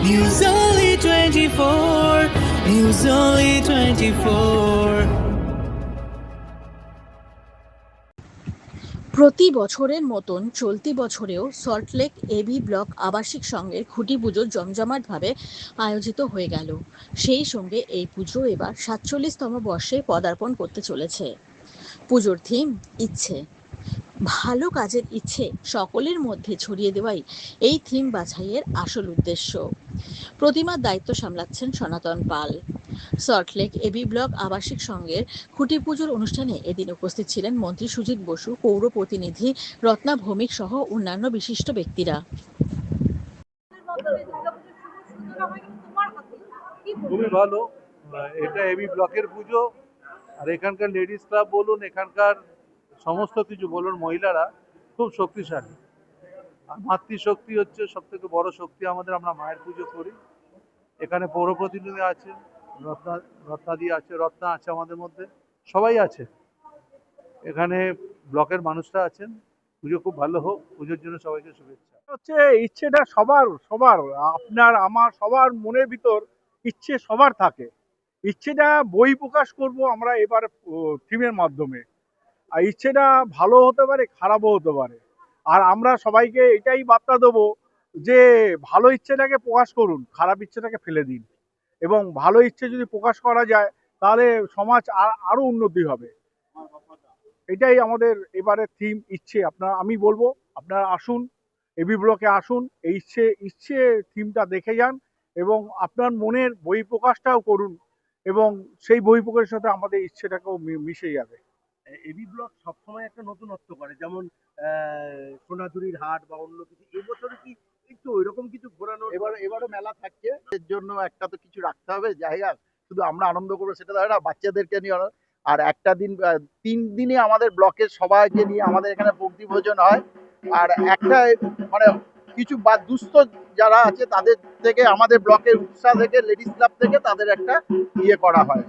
News Only 24. News Only 24. প্রতি বছরের মতন চলতি বছরেও সল্টলেক এবি ব্লক আবাসিক সংঘের খুঁটি পুজো জমজমাটভাবে আয়োজিত হয়ে গেল সেই সঙ্গে এই পুজো এবার সাতচল্লিশতম বর্ষে পদার্পণ করতে চলেছে পুজোর থিম ইচ্ছে ভালো কাজের ইচ্ছে সকলের মধ্যে ছড়িয়ে দেওয়াই এই থিম বাছাইয়ের আসল উদ্দেশ্য। প্রতিমার দায়িত্ব সামলাচ্ছেন সনাতন পাল। সল্টলেক এবি ব্লক আবাসিক সংঘের খুঁটি পুজোর অনুষ্ঠানে এদিন উপস্থিত ছিলেন মন্ত্রী সুজিত বসু, পৌর প্রতিনিধি রত্না ভৌমিক সহ অন্যান্য বিশিষ্ট ব্যক্তিরা। খুবই ভালো। এটা এবি ব্লকের পুজো। আর এখানকার লেডিস ক্লাব বলুন, এখানকার সমস্ত কিছু বলুন, মহিলারা খুব শক্তিশালী। আর মাতৃশক্তি হচ্ছে সব থেকে বড় শক্তি আমাদের, আমরা মায়ের পুজো করি। এখানে পৌর প্রতিনিধি আছে রত্না, রত্নাদি আছে, রত্না আছে আমাদের মধ্যে, সবাই আছে। এখানে ব্লকের মানুষরা আছেন, পুজো খুব ভালো হোক, পুজোর জন্য সবাইকে শুভেচ্ছা। হচ্ছে ইচ্ছেটা সবার সবার, আপনার, আমার, সবার মনের ভিতর ইচ্ছে সবার থাকে। ইচ্ছেটা বই প্রকাশ করব আমরা এবার থিমের মাধ্যমে। ইচ্ছেটা ভালো হতে পারে, খারাপও হতে পারে। আর আমরা সবাইকে এটাই বার্তা দেবো যে, ভালো ইচ্ছেটাকে প্রকাশ করুন, খারাপ ইচ্ছেটাকে ফেলে দিন। এবং ভালো ইচ্ছে যদি প্রকাশ করা যায়, তাহলে সমাজ আর আরও উন্নতি হবে। এটাই আমাদের এবারে থিম ইচ্ছে। আপনার, আমি বলব, আপনারা আসুন এবি ব্লকে আসুন, এই ইচ্ছে ইচ্ছে থিমটা দেখে যান এবং আপনার মনের বই প্রকাশটাও করুন এবং সেই বই প্রকাশের সাথে আমাদের ইচ্ছেটাকেও মিশে যাবে। এবি ব্লক সবসময় একটা নতুনত্ব করে, যেমন সোনাঝুরির হাট বা অন্য কিছু, এবছরে কি একটু ওইরকম কিছু ঘোরানো এবার এবারও মেলা থাকছে। এর জন্য একটা তো কিছু রাখতে হবে জায়গা শুধু আমরা আনন্দ করব সেটা হয় না, বাচ্চাদেরকে নিয়ে। আর একটা দিন তিন দিনে আমাদের ব্লকের সবাইকে নিয়ে আমাদের এখানে বক্তি ভোজন হয়। আর একটা মানে কিছু বা, দুস্থ যারা আছে, তাদের থেকে, আমাদের ব্লকের উৎসাহ থেকে, লেডিস ক্লাব থেকে তাদের একটা ইয়ে করা হয়।